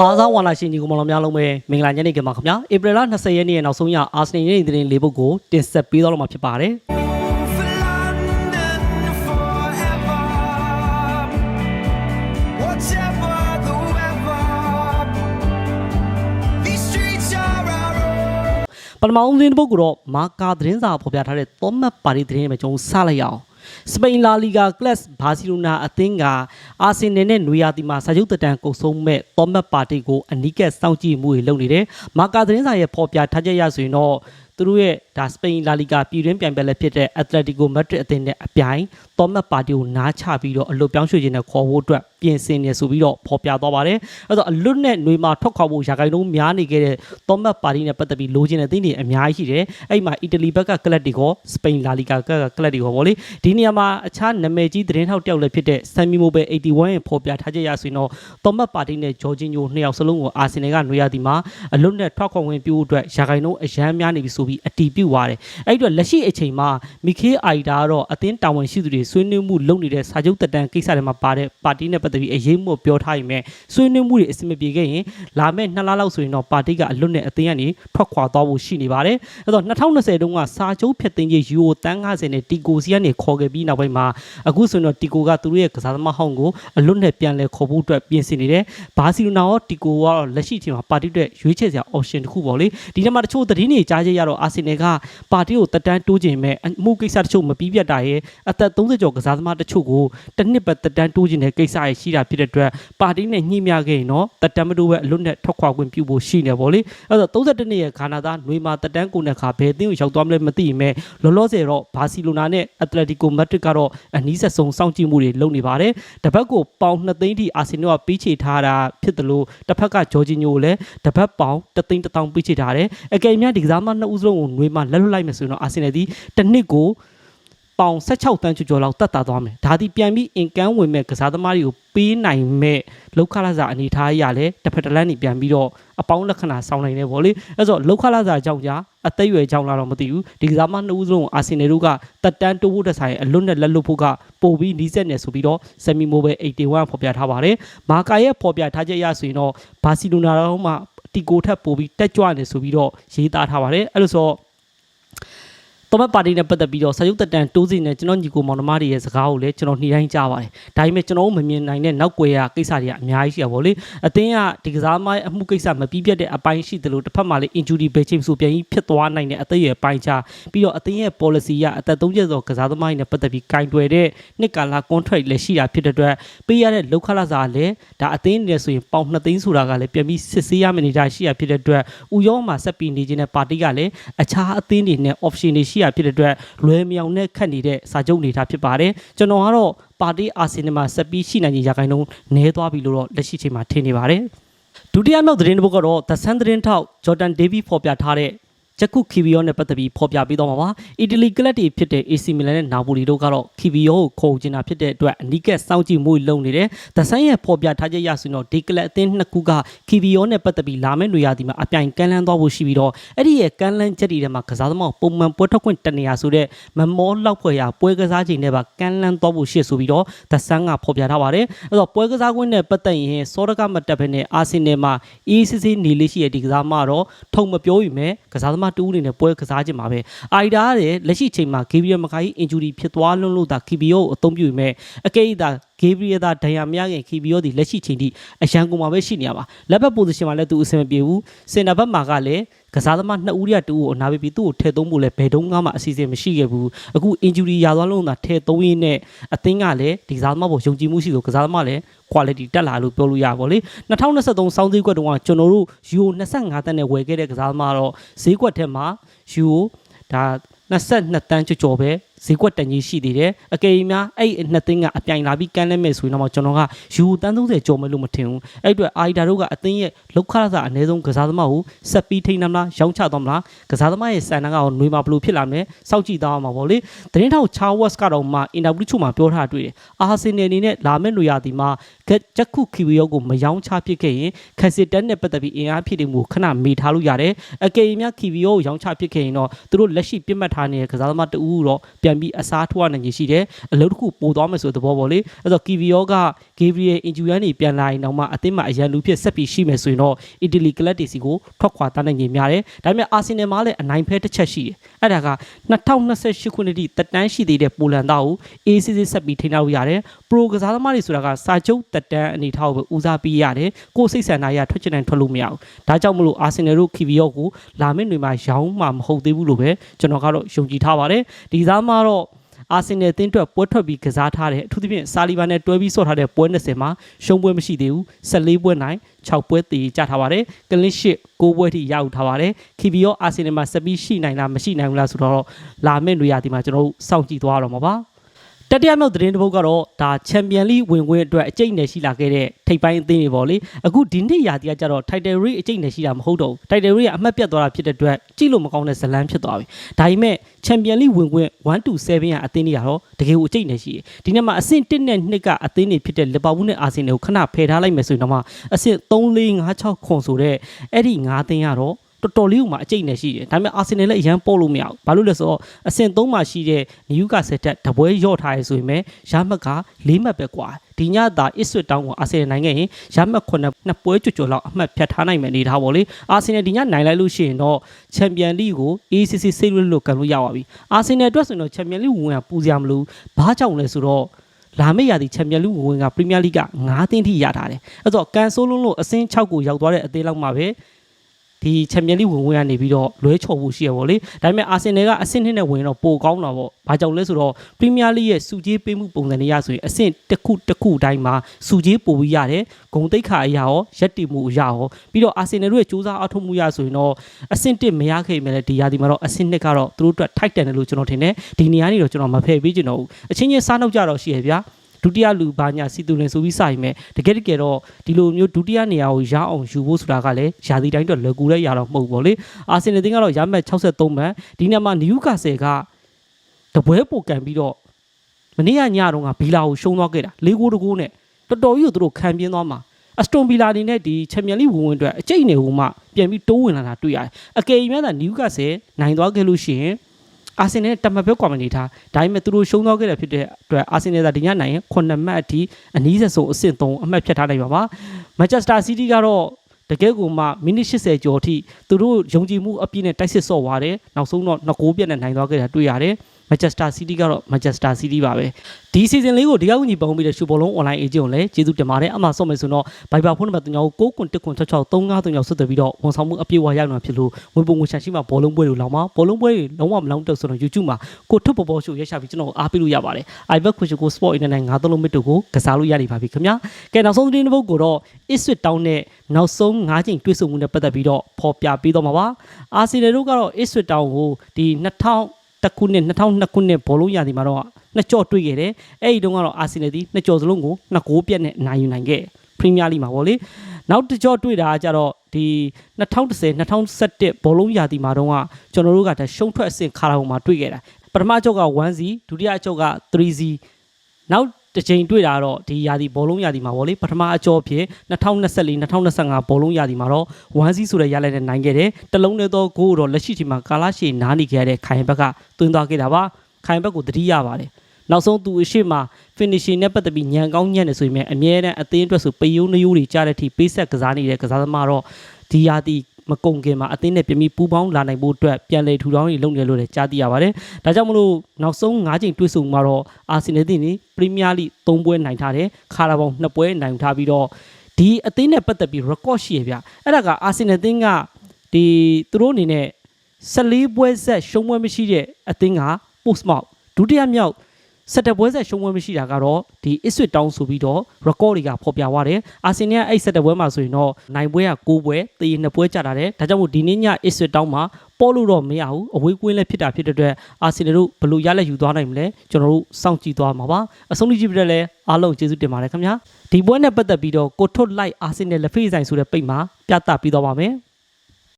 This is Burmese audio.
အားစားဝါလာရှင်ကြီးကိုမတော်များလုံးပဲမင်္ဂလာညနေခင်းပါခင်ဗျာဧပြီလ20ရက်နေ့ရဲ့နောက်ဆုံးရအာဆင်နယ်ရဲ့သတင်းလေးပုဒ်ကိုတင်ဆက်ပေးတော့မှာဖြစ်ပါတယ် For London forever. Whatever the weather, these streets are our own. ပထမဦးသတင်းတစ်ပုဒ်ကိုတော့မာကာသတင်းစာဖော်ပြထားတဲ့သောမတ်ပါတီသတင်းတွေမှာကျွန်တော်စလိုက်ရအောင် စပိန်လာလီဂါကလပ်ဘာစီလိုနာအသင်းကအာဆင်နယ်နဲ့နွေရာသီမှာစာချုပ်တက်တန်ကုတ်ဆုံးမဲ့သောမတ်ပါတီကိုအနီးကပ်စောင့်ကြည့်မှုတွေလုပ်နေတယ်မာကာသတင်းစာရဲ့ဖော်ပြထားချက်ရဆိုရင်တော့သူတို့ရဲ့ ဒါစပိန်လာလီဂါပြည်တွင်းပြိုင်ပွဲလည်းဖြစ်တဲ့ Atletico Madrid အသင်းနဲ့အပြိုင်သောမတ်ပါတီကိုနားချပြီးတော့အလွတ်ပြောင်းရွှေ့ခြင်းနဲ့ခေါ်ဖို့အတွက်ပြင်ဆင်နေဆိုပြီးတော့ဖော်ပြသွားပါတယ်အဲ့တော့အလွတ်နဲ့ຫນွေမှာထွက်ခွာဖို့ရာဂိုင်လုံးများနေခဲ့တဲ့သောမတ်ပါတီနဲ့ပတ်သက်ပြီးလိုချင်တဲ့သင်းတွေအများကြီးရှိတယ်အဲ့မှာအီတလီဘက်ကကလပ်တွေကစပိန်လာလီဂါကကလပ်တွေကပေါ့လေဒီနေရာမှာအခြားနာမည်ကြီးသတင်းထောက်တယောက်လည်းဖြစ်တဲ့ဆမ်မီမိုဘယ်81ရဲ့ဖော်ပြထားချက်ရဆိုရင်တော့သောမတ်ပါတီနဲ့ဂျော်ဂျင်ညိုနှစ်ယောက်စလုံးကိုအာဆင်နယ်ကຫນွေရာသီမှာအလွတ်နဲ့ထွက်ခွာဝင်ပြုဖို့အတွက်ရာဂိုင်လုံးအရန်များနေပြီဆိုပြီးအတီးပြု ုတ်သွားတယ်အဲ့ဒီတော့လက်ရှိအချိန်မှာမီခေးအိုင်ဒါကတော့အသင်းတာဝန်ရှိသူတွေဆွေးနွေးမှုလုပ်နေတဲ့စာချုပ်တက်တန်ကိစ္စတွေမှာပါတဲ့ပါတီနဲ့ပတ်သက်ပြီးအရေးမှုကိုပြောထားရင်ပဲဆွေးနွေးမှုတွေအဆင်မပြေခဲ့ရင်လာမယ့်နှစ်လလောက်ဆိုရင်တော့ပါတီကအလွတ်နဲ့အသင်းကနေထွက်ခွာသွားဖို့ရှိနေပါတယ်အဲ့တော့2020တုန်းကစာချုပ်ဖြတ်သိမ်းရေးယူရိုတန်း90နဲ့တီကိုစီကနေခေါ်ခဲ့ပြီးနောက်ပိုင်းမှာအခုဆိုရင်တော့တီကိုကသူတို့ရဲ့ကစားသမားဟောင်းကိုအလွတ်နဲ့ပြန်လဲခေါ်ဖို့အတွက်ပြင်ဆင်နေတယ်ဘာစီလိုနာရောတီကိုကတော့လက်ရှိအချိန်မှာပါတီအတွက်ရွေးချယ်စရာ option တစ်ခုပေါ့လေဒီထဲမှာတချို့သတင်းတွေကြားချက်ရတော့အာဆင်နယ်ကပါတီကိုတက်တန်းတိုးခြင်းမဲ့အမှုကိစ္စတချို့မပြီးပြတ်တာရဲ့အသက်30ကျော်ကစားသမားတချို့ကိုတစ်နှစ်ပဲတက်တန်းတိုးခြင်းတဲ့ကိစ္စရရှိတာဖြစ်တဲ့အတွက်ပါတီနဲ့ညှိမြခဲ့ရင်တော့တက်တန်းမတိုးပဲအလွတ်နဲ့ထွက်ခွာခွင့်ပြုဖို့ရှိနေပေါ့လေအဲ့တော့32နှစ်ရဲ့ခါနာသားຫນွေမှာတက်တန်းကိုနဲ့ခါဘယ်အသင်းကိုရောက်သွားမလဲမသိရင်မဲ့လောလောဆယ်တော့ဘာစီလိုနာနဲ့အက်တလက်တီကိုမက်ဒရစ်ကတော့အနီးဆက်ဆုံးစောင့်ကြည့်မှုတွေလုပ်နေပါတယ်တပတ်ကိုပေါင်2သိန်းထိအာဆင်နယ်ကပေးချေထားတာဖြစ်တယ်လို့တစ်ဖက်ကဂျော်ဂျီညိုကိုလည်းတပတ်ပေါင်3သိန်း1000ပေးချေထားတယ်အကယ်၍ဒီကစားမနှစ်ဦးစလုံးကိုຫນွေမှာ လက်လွတ်လိုက်မယ်ဆိုရင်တော့အာဆင်နယ်ဒီတစ်နှစ်ကိုပေါင်16တန်းကျော်ကျော်လောက်တက်တာသွားမယ်ဒါဒီပြန်ပြီးအင်ကန်ဝင်မဲ့ကစားသမားတွေကိုပေးနိုင်မဲ့လောက်ခလာစာအနေထားရလဲတစ်ဖက်တစ်လမ်းနေပြန်ပြီးတော့အပေါင်းလက္ခဏာဆောင်းနိုင်တယ်ဗောလေအဲ့ဆိုလောက်ခလာစာကြောင့်ကြာအသက်အရွယ်ကြောင့်လာတော့မသိဘူးဒီကစားမနှစ်ဦးစလုံးကိုအာဆင်နယ်တို့ကတက်တန်းတိုးဖို့တက်ဆိုင်အလွတ်နဲ့လက်လွတ်ဖို့ကပို့ပြီးနီးစက်နေဆိုပြီးတော့ဆယ်မီမိုဘယ်81ဖော်ပြထားပါတယ်မာကာရဲ့ဖော်ပြထားချက်ရဆိုရင်တော့ဘာစီလိုနာတော့မှတီကိုထက်ပို့ပြီးတက်ကြွနေဆိုပြီးတော့ရေးသားထားပါတယ်အဲ့လိုဆိုတော့ တော်မတ်ပါတီနဲ့ပတ်သက်ပြီးတော့ဆာယုတ်တက်တန်တိုးစီနဲ့ကျွန်တော်ညီကိုမောင်နှမတွေရဲ့စကားကိုလည်းကျွန်တော်နှီးတိုင်းကြားပါတယ်။ဒါပေမဲ့ကျွန်တော်တို့မမြင်နိုင်တဲ့နောက်ွယ်ရကိစ္စတွေကအများကြီးရှိရပါဘောလေ။အသင်းကဒီကစားမအမှုကိစ္စမပြီးပြတ်တဲ့အပိုင်းရှိတယ်လို့တစ်ဖက်မှာလည်း injury ပဲချင်းဆိုပြန်ပြီးဖြစ်သွားနိုင်တဲ့အသက်အရွယ်ပိုင်းခြားပြီးတော့အသင်းရဲ့ policy ကအသက်30ကျော်ကစားသမားတွေနဲ့ပတ်သက်ပြီးကင်တွယ်တဲ့နှစ်ကာလ contract လည်းရှိတာဖြစ်တဲ့အတွက်ပေးရတဲ့လောက်ခလာစာလည်းဒါအသင်းနဲ့ဆိုရင်ပေါင်2သိန်းဆိုတာကလည်းပြန်ပြီးစစ်ဆေးရမယ့်နေတာရှိရဖြစ်တဲ့အတွက်ဥရောမှာဆက်ပြီးနေခြင်းတဲ့ပါတီကလည်းအခြားအသင်းတွေနဲ့ option တွေရှိရဖြစ်တဲ့အတွက်လွယ်မြောင်နဲ့ခတ်နေတဲ့စာချုပ်နေတာဖြစ်ပါတယ်ကျွန်တော်ကတော့ပါတီအာဆင်နယ်မှာဆက်ပြီးရှိနိုင်ခြင်းရာခိုင်နှုန်းနည်းသွားပြီလို့တော့လက်ရှိချိန်မှာထင်နေပါတယ်ဒုတိယမြောက်သတင်းတစ်ပုဒ်ကတော့ The Sun သတင်းထောက်ဂျော်ဒန်ဒေးဗီဖော်ပြထားတဲ့ ချက်ခုခီဗီယိုနဲ့ပတ်သက်ပြီးဖော်ပြပေးတော့မှာပါ။အီတလီကလပ်တွေဖြစ်တဲ့ AC Milan နဲ့နာပိုလီတို့ကတော့ခီဗီယိုကိုခေါ်ချင်တာဖြစ်တဲ့အတွက်အနီးကပ်စောင့်ကြည့်မှုလုပ်နေတယ်။ဒဆန်ရဲ့ဖော်ပြထားချက်ရဆိုရင်တော့ဒီကလပ်အသင်းနှစ်ခုကခီဗီယိုနဲ့ပတ်သက်ပြီးလာမယ့်နေရာဒီမှာအပြိုင်ကမ်းလှမ်းသွားဖို့ရှိပြီးတော့အဲ့ဒီရဲ့ကမ်းလှမ်းချက်တွေထဲမှာကစားသမားပုံမှန်ပွဲထွက်ခွင့်တနေရာဆိုတဲ့မမောလောက်ဖွဲ့ရာပွဲကစားချိန်တွေပါကမ်းလှမ်းသွားဖို့ရှိဆိုပြီးတော့ဒဆန်ကဖော်ပြထားပါတယ်။အဲ့တော့ပွဲကစားခွင့်နဲ့ပတ်သက်ရင်စောရကမတက်ဘဲနဲ့အာဆင်နယ်မှာ ECC နေလေးရှိတဲ့ဒီကစားသမားတော့ထုံမပြောယူမဲ့ကစားသမားတူးအနေနဲ့ပွဲကစားခြင်းပါပဲအာရီဒါကလည်းလက်ရှိချိန်မှာဂေဗီယယ်မကာကြီးအင်ဂျူရီဖြစ်သွားလွန်းလို့သာခီဘီယိုကိုအသုံးပြုမဲ့အကဲဒါဂေဗရီယယ်သာဒဏ်ရာမရခင်ခီဘီယိုဒီလက်ရှိချိန်ထိအရန်ကုန်မှာပဲရှိနေရပါလက်ဘက်ပိုဇီရှင်မှာလည်းသူအဆင်မပြေဘူးစင်တာဘက်မှာကလည်းကစားသမားနှစ်ဦးရတူကိုအနာပေးပြီးသူ့ကိုထည့်သုံးဖို့လည်းဘယ်တုန်းကမှအစီအစဉ်မရှိခဲ့ဘူးအခုအင်ဂျူရီရသွားလို့သာထည့်သုံးရင်းနဲ့အသင်းကလည်းဒီကစားသမားပေါ်ယုံကြည်မှုရှိလို့ကစားသမားလည်း quality တက်လာလို့ပြောလို့ရပါဗောလေ2023စောင်းစည်းကွက်တုန်းကကျွန်တော်တို့ Euro 25တန်းနဲ့ဝယ်ခဲ့တဲ့ကစားသမားတော့ဈေးကွက်ထဲမှာ Euro ဒါ22တန်းကျော်ကျော်ပဲ ဈေးကွက်တန်ကြီးရှိသေးတယ်အကယ်၍များအဲ့နှစ်သိန်းကအပြိုင်လာပြီးကမ်းလဲမဲ့ဆိုရင်တော့ကျွန်တော်ကယူတန်း30ကျော်မယ်လို့မထင်ဘူးအဲ့အတွက်အာရီဒါတို့ကအသင်းရဲ့လောက်ခရစာအနည်းဆုံးကစားသမားကိုဆက်ပြီးထိန်းနှမလားရောင်းချသွားမလားကစားသမားရဲ့စံနှုန်းကတော့ຫນွေမှာဘယ်လိုဖြစ်လာမလဲစောင့်ကြည့်သွားအောင်ပါဗောလေသတင်းထောက်ချာဝက်စ်ကတော့မှအင်တာဗျူးချို့မှာပြောထားတွေ့တယ်အာဆင်နယ်အနေနဲ့လာမဲ့လူရသည်မှာချက်ခုခီဝီယောကိုမယောင်းချဖြစ်ခဲ့ရင်ခက်စစ်တက်နဲ့ပတ်သက်ပြီးအင်အားဖြစ်တယ်မှုခဏမေထားလို့ရတယ်အကယ်၍များခီဝီယောကိုယောင်းချဖြစ်ခဲ့ရင်တော့သူတို့လက်ရှိပြစ်မှတ်ထားနေတဲ့ကစားသမားတဦးတော့ပြန်ပြန်ပြီးအစားထိုးရနိုင်ရရှိတယ်အလုပ်တစ်ခုပို့သွားမယ်ဆိုတဲ့သဘောပေါ့လေအဲ့တော့ Kivio က Gabriel Injury နေပြန်လာရင်တော့မှအသင်းမှာအရန်လူဖြစ်ဆက်ပြီးရှိမယ်ဆိုရင်တော့ Italy club တွေစီကိုထွက်ခွာတတ်နိုင်ခြင်းများတယ်ဒါပေမဲ့ Arsenal မှာလည်းအနိုင်ဖဲတစ်ချက်ရှိတယ်အဲ့ဒါက2028ခုနှစ်ထိတက်တန်းရှိသေးတဲ့ပိုလန်သားကို ACC ဆက်ပြီးထိန်းထားလို့ရတယ်ပရိုကစားသမားတွေဆိုတာကစာချုပ်တက်တန်းအနေထားကိုပဲဦးစားပေးရတယ်ကိုယ်စိတ်ဆန္ဒအရထွက်ချင်တိုင်းထွက်လို့မရဘူးဒါကြောင့်မလို့ Arsenal တို့ Kivio ကိုလာမယ့်တွေမှာရောင်းမှာမဟုတ်သေးဘူးလို့ပဲကျွန်တော်ကတော့ယုံကြည်ထားပါတယ်ဒီသားမှာတော့အာဆင်နယ်အသင်းအတွက်ပွဲထွက်ပြီးကစားထားတဲ့အထူးသဖြင့်ဆာလီဗန်နဲ့တွဲပြီးဆော့ထားတဲ့ပွဲ20မှာရှုံးပွဲမရှိသေးဘူး14ပွဲနိုင်6ပွဲတည်ကြထားပါတယ်ကလစ်ရှစ်9ပွဲထိရယူထားပါတယ်ခီဗီယောအာဆင်နယ်မှာဆက်ပြီးရှိနိုင်လားမရှိနိုင်ဘူးလားဆိုတော့လာမယ့်နေရာဒီမှာကျွန်တော်တို့စောင့်ကြည့်သွားရတော့မှာပါ တတိယမြောက်သတင်းတစ်ပုဒ်ကတော့ဒါချန်ပီယံလိဝင်ခွင့်အတွက်အကျိတ်နယ်ရှိလာခဲ့တဲ့ထိပ်ပိုင်းအသင်းတွေပေါ့လေအခုဒီနှစ်ရာသီကကျတော့ Title Reach အကျိတ်နယ်ရှိတာမဟုတ်တော့ဘူး Title Reach ကအမှတ်ပြတ်သွားတာဖြစ်တဲ့အတွက်ကြည့်လို့မကောင်းတဲ့ဇလန်းဖြစ်သွားပြီဒါပေမဲ့ချန်ပီယံလိဝင်ခွင့်1 to 7ရာအသင်းတွေကတော့တကယ်ကိုအကျိတ်နယ်ရှိတယ်ဒီနေ့မှာအဆင့်1နဲ့2ကအသင်းတွေဖြစ်တဲ့လီဗာပူးနဲ့အာဆင်နယ်ကိုခဏဖယ်ထားလိုက်မယ်ဆိုရင်တော့မှအဆင့်3 4 5 6ခွန်ဆိုတဲ့အဲ့ဒီ5သင်းကတော့ တော်တော်လေးဥမှာအကျိတ်နဲ့ရှိတယ်ဒါပေမဲ့အာဆင်နယ်လည်းအရန်ပေါ့လို့မရဘူးဘာလို့လဲဆိုတော့အဆင့်၃မှာရှိတဲ့နယူကာဆယ်တက်တပွဲရော့ထားရဆိုပေမဲ့ရမှတ်က၄မှတ်ပဲကွာဒီညသာအစ်ဆွတ်တောင်းကိုအာဆင်နယ်နိုင်ခဲ့ရင်ရမှတ်ခုနှစ်နှစ်ပွဲကြွကြွလောက်အမှတ်ဖြတ်ထားနိုင်မယ်အနေထားပေါ့လေအာဆင်နယ်ဒီညနိုင်လိုက်လို့ရှိရင်တော့ချန်ပီယံလိကို ACC စိတ်လွတ်လွတ်ကန်လို့ရပါပြီအာဆင်နယ်အတွက်ဆိုရင်တော့ချန်ပီယံလိဝင်ရပူစရာမလိုဘာကြောင့်လဲဆိုတော့လာမယ့်ရာသီချန်ပီယံလိဝင်ကပရီးမီးယားလိက9သင်းထိရထားတယ်အဲ့တော့ကန်ဆိုးလုံးလို့အဆင့်6ကိုရောက်သွားတဲ့အသေးလောက်မှာပဲ ဒီချန်ပီယံလိဝင်ဝင်ကနေပြီးတော့လွဲချော်ဖို့ရှိရပါဘောလေဒါပေမဲ့အာဆင်နယ်ကအဆင့်နှစ်နဲ့ဝင်တော့ပိုကောင်းတာပေါ့ဘာကြောင့်လဲဆိုတော့ပရီးမီးယားလိရဲ့စုကြီးပေးမှုပုံစံတွေရဆိုရင်အဆင့်တစ်ခုတစ်ခုတိုင်းမှာစုကြီးပိုပြီးရတယ်ဂုံတိတ်ခါအရာရောရက်တီမှုအရာရောပြီးတော့အာဆင်နယ်တို့ရဲ့စူးစမ်းအထောက်မှုရဆိုရင်တော့အဆင့်တစ်မရခဲ့မယ်လေဒီရာဒီမှာတော့အဆင့်နှစ်ကတော့သူတို့အတွက်ထိုက်တန်တယ်လို့ကျွန်တော်ထင်တယ်ဒီနေရာနေတော့ကျွန်တော်မဖယ်ပေးချင်တော့ဘူးအချင်းချင်းစားနှုတ်ကြတော့ရှိရဗျာ ဒုတိယလူဘာညာစီတူလင်ဆိုပြီးစရင်မဲ့တကယ်တကယ်တော့ဒီလိုမျိုးဒုတိယနေရာကိုရအောင်ယူဖို့ဆိုတာကလည်းယာစီတိုင်းတော့လွယ်ကူတဲ့ရတော့မဟုတ်ဘူးပေါ့လေအာဆင်နယ်တင်းကတော့ရမှတ်63မှတ်ဒီနေ့မှာနယူကာဆယ်ကတပွဲပိုကန်ပြီးတော့မနေ့ကညတော့ကဘီလာကိုရှုံးသွားခဲ့တာ၄ဂိုးတကိုးနဲ့တော်တော်ကြီးကိုသူတို့ခံပြင်းသွားမှာအစတွန်ဗီလာနေနဲ့ဒီချန်ပီယံလိဝင်ဝင်အတွက်အကျိတ်နေဟိုမှပြန်ပြီးတိုးဝင်လာတာတွေ့ရတယ်အကယ်၍များသာနယူကာဆယ်နိုင်သွားခဲ့လို့ရှိရင် အာဆင်နယ်တမဘက်ကွာမနေတာဒါပေမဲ့သူတို့ရှုံးသွားခဲ့တဲ့ဖြစ်တဲ့အတွက်အာဆင်နယ်ကဒီညနိုင်ရင်9မှတ်အထိအနည်းဆုံးအဆင့်3အမှတ်ဖြတ်ထားနိုင်ပါပါမန်ချက်စတာစီးတီးကတော့တကယ်ကိုမှမိနစ်80ကျော်အထိသူတို့ယုံကြည်မှုအပြည့်နဲ့တိုက်စစ်ဆော့သွားတယ်နောက်ဆုံးတော့2ဂိုးပြတ်နဲ့နိုင်သွားခဲ့တာတွေ့ရတယ် မန်ချက်စတာစီးတီးကတော့မန်ချက်စတာစီးတီးပါပဲဒီစီဇန်လေးကိုဒီကောက်ကြီးပုံပြီးတဲ့ရှူဘောလုံး online agent ကိုလည်းကျေးဇူးတင်ပါတယ်အမှဆော့မယ်ဆိုတော့ Viber ဖုန်းနံပါတ်3ညောကို9ကွန်1ကွန်66 35 3ညောဆက်သွယ်ပြီးတော့ဝန်ဆောင်မှုအပြည့်အဝရောက်နေဖြစ်လို့ဝင်ပုံဝင်ရှာရှိမှာဘောလုံးပွဲတွေလောင်းမှာဘောလုံးပွဲတွေလုံးဝမလောင်းတော့ဆိုတော့ YouTube မှာကိုထုတ်ပေါ်ပေါ်ရှို့ရက်ရှာပြီးကျွန်တော်အားပေးလို့ရပါတယ် iBet Quiz ကို Sport Internet ငါးသုံးလုံးမစ်တို့ကိုကစားလို့ရနေပါပြီခင်ဗျာကဲနောက်ဆုံးသတင်းတစ်ပုဒ်ကိုတော့ Ipswich Town နဲ့နောက်ဆုံး၅ချိန်တွေ့ဆုံမှုနဲ့ပတ်သက်ပြီးတော့ဖော်ပြပေးတော့မှာပါအာဆီနယ်တို့ကတော့ Ipswich Town ကိုဒီ2000 တခုနှစ်2002ခုနှစ်ဘောလုံးရာသီမှာတော့နှစ်ကြော့တွေ့ခဲ့တယ်အဲ့ဒီတုန်းကတော့အာဆီနယ်ဒီနှစ်ကြော့စလုံးကိုနှစ်ဂိုးပြတ်နဲ့နိုင်ယူနိုင်ခဲ့ပရီးမီးယားလိမှာပေါ့လေနောက်တစ်ကြော့တွေ့တာကကြတော့ဒီ2010 2011ဘောလုံးရာသီမှာတော့ကကျွန်တော်တို့ကဒါရှုံးထွက်အဆင့်ခါရာဟိုမှာတွေ့ခဲ့တာပထမကြော့က 1C ဒုတိယကြော့က 3C နောက် တစ်ချိန်တွေ့တာတော့ဒီရာသီဘောလုံးရာသီမှာပေါ့လေပထမအကြော့ဖြစ်2024 2025ဘောလုံးရာသီမှာတော့ 1C ဆိုတဲ့ရလိုက်တဲ့နိုင်ခဲ့တယ်တလုံးနဲ့တော့ဂိုးတော့လက်ရှိချိန်မှာကာလာရှည်နားနေခဲ့တဲ့ခိုင်ဘက်ကတွင်းသွားခဲ့တာပါခိုင်ဘက်ကိုတတိရပါတယ်နောက်ဆုံးသူအရှိမ finishing နဲ့ပတ်သက်ပြီးညံကောင်းညံ့နေဆိုရင်လည်းအမြဲတမ်းအသင်းအတွက်ဆိုပယုံနယိုးတွေကြားတဲ့အထိပေးဆက်ကစားနေတဲ့ကစားသမားတော့ဒီရာသီ မကုန်ခင်မှာအသင်းနဲ့ပြင်ပြီးပူးပေါင်းလာနိုင်ဖို့အတွက်ပြန်လည်ထူထောင်ရေးလုပ်နေလို့လည်းကြားသိရပါတယ်။ဒါကြောင့်မလို့နောက်ဆုံး၅ချိန်တွေ့ဆုံမှာတော့အာဆင်နယ်တင်နေပရီးမီးယားလိ၃ပွဲနိုင်ထားတယ်။ခါရာဘောင်၂ပွဲနိုင်ထားပြီးတော့ဒီအသင်းနဲ့ပတ်သက်ပြီး record ရှိရဗျ။အဲ့ဒါကအာဆင်နယ်တင်ကဒီသူတို့အနေနဲ့14ပွဲဆက်ရှုံးပွဲမရှိတဲ့အသင်းက post mark ဒုတိယမြောက် ဆက်တပွဲဆက်ရှုံးပွဲမရှိတာကတော့ဒီ Ipswich Town ဆိုပြီးတော့ record တွေကဖော်ပြသွားတယ်။အာဆင်နယ်ကအဲ့ဆက်တပွဲမှာဆိုရင်တော့နိုင်ပွဲက6ပွဲတည်2ပွဲကြာတာတယ်။ဒါကြောင့်မို့ဒီနေ့ည Ipswich Town မှာပေါ်လို့တော့မရဘူး။အဝေးကွင်းလည်းဖြစ်တာဖြစ်တဲ့အတွက်အာဆင်နယ်တို့ဘယ်လိုရလက်ယူသွားနိုင်မလဲကျွန်တော်တို့စောင့်ကြည့်သွားမှာပါ။အဆုံးထိကြည့်ပြတဲ့လဲအားလုံးကျေးဇူးတင်ပါတယ်ခင်ဗျာ။ဒီပွဲနဲ့ပတ်သက်ပြီးတော့ကိုထွတ်လိုက်အာဆင်နယ်လက်ဖေးဆိုင်ဆိုတဲ့ပိတ်မှာပြသပြီးတော့ပါမယ်။